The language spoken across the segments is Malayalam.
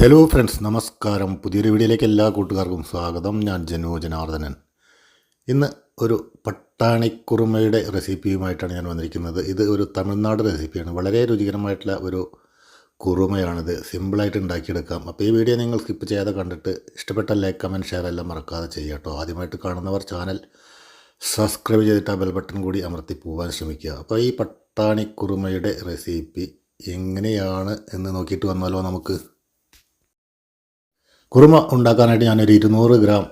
ഹലോ ഫ്രണ്ട്സ് നമസ്കാരം. പുതിയൊരു വീഡിയോയിലേക്ക് എല്ലാ കൂട്ടുകാർക്കും സ്വാഗതം. ഞാൻ ജനു ജനാർദ്ദനൻ. ഇന്ന് ഒരു പട്ടാണിക്കുറുമയുടെ റെസിപ്പിയുമായിട്ടാണ് ഞാൻ വന്നിരിക്കുന്നത്. ഇത് ഒരു തമിഴ്നാട് റെസിപ്പിയാണ്. വളരെ രുചികരമായിട്ടുള്ള ഒരു കുറുമയാണിത്. സിമ്പിളായിട്ട് ഉണ്ടാക്കിയെടുക്കാം. അപ്പോൾ ഈ വീഡിയോ നിങ്ങൾ സ്കിപ്പ് ചെയ്യാതെ കണ്ടിട്ട് ഇഷ്ടപ്പെട്ട ലൈക്ക് കമന്റ് ഷെയർ എല്ലാം മറക്കാതെ ചെയ്യുക കേട്ടോ. ആദ്യമായിട്ട് കാണുന്നവർ ചാനൽ സബ്സ്ക്രൈബ് ചെയ്തിട്ട് ആ ബെൽ ബട്ടൺ കൂടി അമർത്തി പോകാൻ ശ്രമിക്കുക. അപ്പോൾ ഈ പട്ടാണിക്കുറുമയുടെ റെസിപ്പി എങ്ങനെയാണ് എന്ന് നോക്കിയിട്ട് വന്നാലോ നമുക്ക് കുറുമ ഉണ്ടാക്കാനായിട്ട് ഞാനൊരു ഇരുന്നൂറ് ഗ്രാം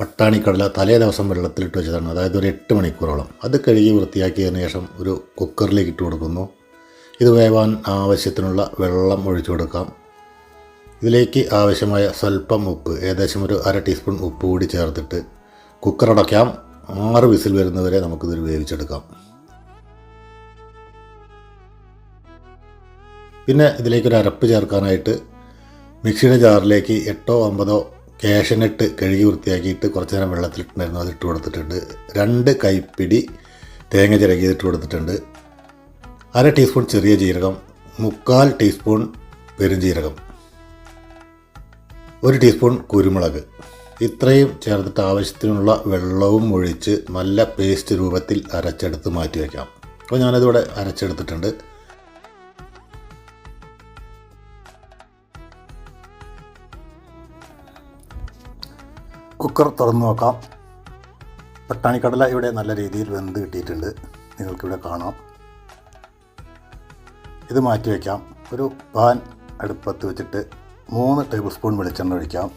പട്ടാണിക്കടല തലേ ദിവസം വെള്ളത്തിലിട്ട് വെച്ചതാണ്. അതായത് ഒരു എട്ട് മണിക്കൂറോളം. അത് കഴുകി വൃത്തിയാക്കിയതിന് ശേഷം ഒരു കുക്കറിലേക്ക് ഇട്ട് കൊടുക്കുന്നു. ഇത് വേവാൻ ആവശ്യത്തിനുള്ള വെള്ളം ഒഴിച്ചു കൊടുക്കാം. ഇതിലേക്ക് ആവശ്യമായ സ്വല്പം ഉപ്പ് ഏകദേശം ഒരു അര ടീസ്പൂൺ ഉപ്പ് കൂടി ചേർത്തിട്ട് കുക്കർ അടയ്ക്കാം. ആറ് വിസിൽ വരുന്നവരെ നമുക്കിത് വേവിച്ചെടുക്കാം. പിന്നെ ഇതിലേക്കൊരു അരപ്പ് ചേർക്കാനായിട്ട് മിക്സിയുടെ ജാറിലേക്ക് എട്ടോ ഒമ്പതോ കേഷനിട്ട് കഴുകി വൃത്തിയാക്കിയിട്ട് കുറച്ച് നേരം വെള്ളത്തിലിട്ടുണ്ടായിരുന്നു. അത് ഇട്ട് കൊടുത്തിട്ടുണ്ട്. രണ്ട് കൈപ്പിടി തേങ്ങ ചിരകി ഇട്ട് കൊടുത്തിട്ടുണ്ട്. അര ടീസ്പൂൺ ചെറിയ ജീരകം മുക്കാൽ ടീസ്പൂൺ പെരുംജീരകം ഒരു ടീസ്പൂൺ കുരുമുളക്. ഇത്രയും ചേർത്തിട്ട് ആവശ്യത്തിനുള്ള വെള്ളവും ഒഴിച്ച് നല്ല പേസ്റ്റ് രൂപത്തിൽ അരച്ചെടുത്ത് മാറ്റി വയ്ക്കാം അപ്പോൾ ഞാനതിവിടെ അരച്ചെടുത്തിട്ടുണ്ട്. കുക്കർ തുറന്ന് നോക്കാം. പട്ടാണിക്കടല ഇവിടെ നല്ല രീതിയിൽ വെന്ത് കിട്ടിയിട്ടുണ്ട്. നിങ്ങൾക്കിവിടെ കാണാം. ഇത് മാറ്റി വയ്ക്കാം ഒരു പാൻ അടുപ്പത്ത് വെച്ചിട്ട് മൂന്ന് ടേബിൾ സ്പൂൺ വെളിച്ചെണ്ണ ഒഴിക്കാം.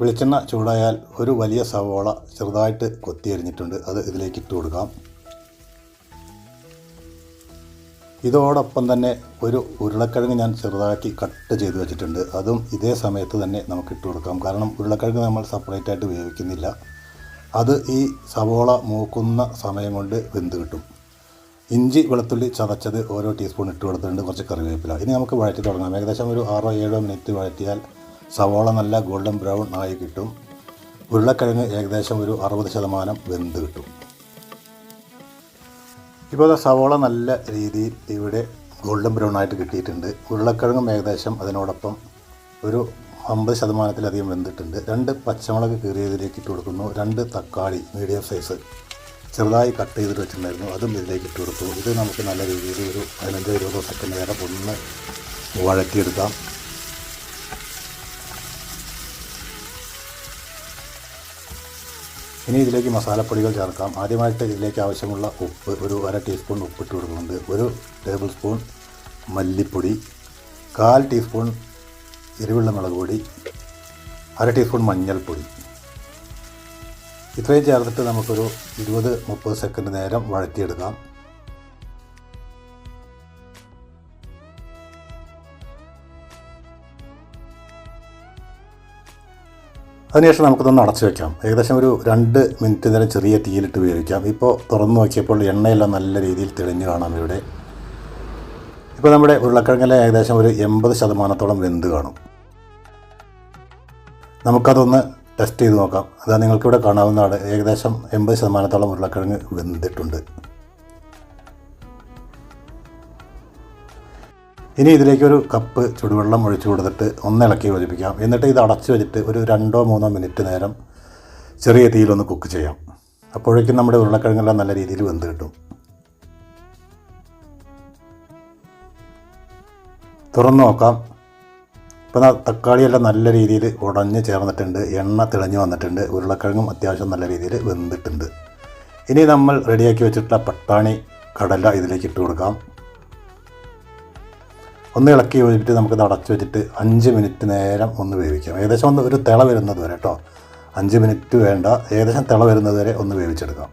വെളിച്ചെണ്ണ ചൂടായാൽ ഒരു വലിയ സവോള ചെറുതായിട്ട് കൊത്തിയരിഞ്ഞിട്ടുണ്ട് അത് ഇതിലേക്ക് ഇട്ട് കൊടുക്കാം. ഇതോടൊപ്പം തന്നെ ഒരു ഉരുളക്കിഴങ്ങ് ഞാൻ ചെറുതാക്കി കട്ട് ചെയ്ത് വെച്ചിട്ടുണ്ട്. അതും ഇതേ സമയത്ത് തന്നെ നമുക്ക് ഇട്ട് കൊടുക്കാം. കാരണം ഉരുളക്കിഴങ്ങ് നമ്മൾ സെപ്പറേറ്റ് ആയിട്ട് വേവിക്കുന്നില്ല. അത് ഈ സവോള മൂക്കുന്ന സമയം കൊണ്ട് വെന്ത് കിട്ടും. ഇഞ്ചി വെളുത്തുള്ളി ചതച്ചത് ഓരോ ടീസ്പൂൺ ഇട്ട് കൊടുത്തിട്ടുണ്ട്. കുറച്ച് കറിവേപ്പില. ഇനി നമുക്ക് വഴറ്റി തുടങ്ങാം. ഏകദേശം ഒരു ആറോ ഏഴോ മിനിറ്റ് വഴറ്റിയാൽ സവോള നല്ല ഗോൾഡൻ ബ്രൗൺ ആയി കിട്ടും. ഉരുളക്കിഴങ്ങ് ഏകദേശം ഒരു അറുപത് ശതമാനം വെന്ത് കിട്ടും. ഇപ്പോൾ സവോള നല്ല രീതിയിൽ ഇവിടെ ഗോൾഡൻ ബ്രൗൺ ആയിട്ട് കിട്ടിയിട്ടുണ്ട്. ഉരുളക്കിഴങ്ങും ഏകദേശം അതിനോടൊപ്പം ഒരു അമ്പത് ശതമാനത്തിലധികം വെന്തിട്ടുണ്ട്. രണ്ട് പച്ചമുളക് കീറിയതിലേക്ക് ഇട്ട് കൊടുക്കുന്നു. രണ്ട് തക്കാളി മീഡിയം സൈസ് ചെറുതായി കട്ട് ചെയ്തിട്ട് വെച്ചിട്ടുണ്ടായിരുന്നു. അതും ഇതിലേക്ക് ഇട്ട് കൊടുത്തു. ഇത് നമുക്ക് നല്ല രീതിയിൽ ഒരു പതിനഞ്ചോ ഇരുപതോ സെക്കൻഡ് നേരം ഒന്ന് വഴറ്റിയെടുക്കാം. ഇനി ഇതിലേക്ക് മസാലപ്പൊടികൾ ചേർക്കാം. ആദ്യമായിട്ട് ഇതിലേക്ക് ആവശ്യമുള്ള ഉപ്പ് ഒരു അര ടീസ്പൂൺ ഉപ്പിട്ട് കൊടുക്കുന്നുണ്ട്. ഒരു ടേബിൾ സ്പൂൺ മല്ലിപ്പൊടി കാൽ ടീസ്പൂൺ എരിവുള്ള മുളക് പൊടി അര ടീസ്പൂൺ മഞ്ഞൾപ്പൊടി. ഇത്രയും ചേർത്തിട്ട് നമുക്കൊരു ഇരുപത് മുപ്പത് സെക്കൻഡ് നേരം വഴറ്റിയെടുക്കാം. അതിനുശേഷം നമുക്കിതൊന്ന് അടച്ചു വെക്കാം. ഏകദേശം ഒരു രണ്ട് മിനിറ്റ് നേരം ചെറിയ തീയിലിട്ട് ഉപയോഗിക്കാം ഇപ്പോൾ തുറന്നു നോക്കിയപ്പോൾ എണ്ണയെല്ലാം നല്ല രീതിയിൽ തെളിഞ്ഞു കാണാം ഇവിടെ. ഇപ്പോൾ നമ്മുടെ ഉരുളക്കിഴങ്ങിലെ ഏകദേശം ഒരു എൺപത് ശതമാനത്തോളം വെന്ത് കാണും. നമുക്കതൊന്ന് ടെസ്റ്റ് ചെയ്ത് നോക്കാം. അതാ നിങ്ങൾക്കിവിടെ കാണാവുന്നതാണ്. ഏകദേശം എൺപത് ശതമാനത്തോളം ഉരുളക്കിഴങ്ങ് വെന്തിട്ടുണ്ട്. ഇനി ഇതിലേക്ക് ഒരു കപ്പ് ചുടുവെള്ളം ഒഴിച്ചു കൊടുത്തിട്ട് ഒന്ന് ഇളക്കി യോജിപ്പിക്കാം. എന്നിട്ട് ഇത് അടച്ചു വെച്ചിട്ട് ഒരു രണ്ടോ മൂന്നോ മിനിറ്റ് നേരം ചെറിയ തീയിലൊന്ന് കുക്ക് ചെയ്യാം. അപ്പോഴേക്കും നമ്മുടെ ഉരുളക്കിഴങ്ങെല്ലാം നല്ല രീതിയിൽ വെന്ത് കിട്ടും. തുറന്നു നോക്കാം. ഇപ്പം തക്കാളിയെല്ലാം നല്ല രീതിയിൽ ഉടഞ്ഞ് ചേർന്നിട്ടുണ്ട്. എണ്ണ തിളഞ്ഞ് വന്നിട്ടുണ്ട്. ഉരുളക്കിഴങ്ങും അത്യാവശ്യം നല്ല രീതിയിൽ വെന്തിട്ടുണ്ട്. ഇനി നമ്മൾ റെഡിയാക്കി വെച്ചിട്ടുള്ള പട്ടാണി കടല ഇതിലേക്ക് ഇട്ട് കൊടുക്കാം. ഒന്ന് ഇളക്കി യോജിപ്പിച്ച് നമുക്കിത് അടച്ചു വെച്ചിട്ട് അഞ്ച് മിനിറ്റ് നേരം ഒന്ന് വേവിക്കാം. ഏകദേശം ഒന്ന് ഒരു തിള വരുന്നത് വരെ കേട്ടോ അഞ്ച് മിനിറ്റ് വേണ്ട. ഏകദേശം തിള വരുന്നത് വരെ ഒന്ന് വേവിച്ചെടുക്കാം.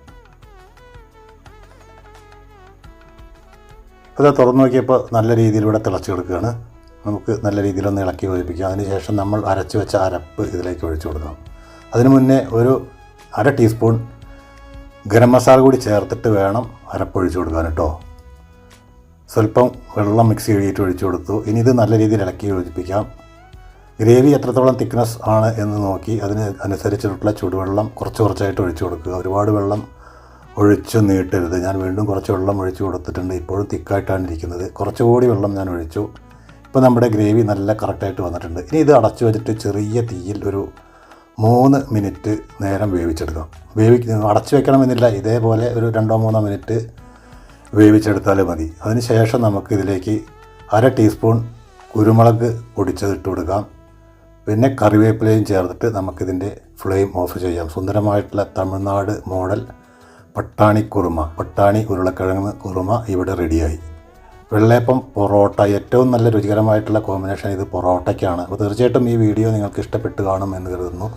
അത് തുറന്നു നോക്കിയപ്പോൾ നല്ല രീതിയിലൂടെ തിളച്ച് കിടക്കുകയാണ്. നമുക്ക് നല്ല രീതിയിലൊന്ന് ഇളക്കി യോജിപ്പിക്കാം. അതിനുശേഷം നമ്മൾ അരച്ച് വെച്ച അരപ്പ് ഇതിലേക്ക് ഒഴിച്ചു കൊടുക്കണം. അതിനു മുന്നേ ഒരു അര ടീസ്പൂൺ ഗരം മസാല കൂടി ചേർത്തിട്ട് വേണം അരപ്പ് ഒഴിച്ചു കൊടുക്കാൻ കേട്ടോ സ്വല്പം വെള്ളം മിക്സ് ചെയ്തിട്ട് ഒഴിച്ചു കൊടുത്തു. ഇനി ഇത് നല്ല രീതിയിൽ ഇളക്കി യോജിപ്പിക്കാം. ഗ്രേവി എത്രത്തോളം തിക്നെസ് ആണ് എന്ന് നോക്കി അതിന് അനുസരിച്ചിട്ടുള്ള ചൂടുവെള്ളം കുറച്ച് കുറച്ചായിട്ട് ഒഴിച്ചു കൊടുക്കുക. ഒരുപാട് വെള്ളം ഒഴിച്ച് നീട്ടരുത്. ഞാൻ വീണ്ടും കുറച്ച് വെള്ളം ഒഴിച്ചു കൊടുത്തിട്ടുണ്ട്. ഇപ്പോഴും തിക്കായിട്ടാണ് ഇരിക്കുന്നത്. കുറച്ചുകൂടി വെള്ളം ഞാൻ ഒഴിച്ചു. ഇപ്പോൾ നമ്മുടെ ഗ്രേവി നല്ല കറക്റ്റായിട്ട് വന്നിട്ടുണ്ട്. ഇനി ഇത് അടച്ചു വെച്ചിട്ട് ചെറിയ തീയിൽ ഒരു മൂന്ന് മിനിറ്റ് നേരം വേവിച്ചെടുക്കാം. വേവി അടച്ചു വെക്കണമെന്നില്ല. ഇതേപോലെ ഒരു രണ്ടോ മൂന്നോ മിനിറ്റ് വേവിച്ചെടുത്താൽ മതി. അതിനുശേഷം നമുക്ക് ഇതിലേക്ക് അര ടീസ്പൂൺ കുരുമുളക് പൊടിച്ചത് ഇട്ട് കൊടുക്കാം. പിന്നെ കറിവേപ്പിലയും ചേർത്തിട്ട് നമുക്കിതിന്റെ ഫ്ലെയിം ഓഫ് ചെയ്യാം. സുന്ദരമായിട്ടുള്ള തമിഴ്നാട് മോഡൽ പട്ടാണി കുറുമ. പട്ടാണി ഉരുളക്കിഴങ്ങ് കുറുമ ഇവിടെ റെഡിയായി. വെള്ളയപ്പം പൊറോട്ട ഏറ്റവും നല്ല രുചികരമായിട്ടുള്ള കോമ്പിനേഷൻ ഇത് പൊറോട്ടയ്ക്കാണ്. അപ്പോൾ തീർച്ചയായിട്ടും ഈ വീഡിയോ നിങ്ങൾക്ക് ഇഷ്ടപ്പെട്ട് കാണും എന്ന് കരുതുന്നു.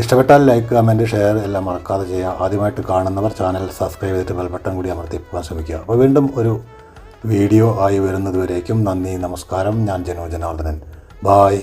ഇഷ്ടപ്പെട്ടാൽ ലൈക്ക് കമന്റ് ഷെയർ എല്ലാം മറക്കാതെ ചെയ്യുക. ആദ്യമായിട്ട് കാണുന്നവർ ചാനൽ സബ്സ്ക്രൈബ് ചെയ്തിട്ട് ബെൽബട്ടൺ കൂടി അമർത്തി പോകാൻ ശ്രമിക്കുക. അപ്പോൾ വീണ്ടും ഒരു വീഡിയോ ആയി വരുന്നതുവരേക്കും നന്ദി നമസ്കാരം. ഞാൻ ജനോ ജനാർദ്ദനൻ. ബായ്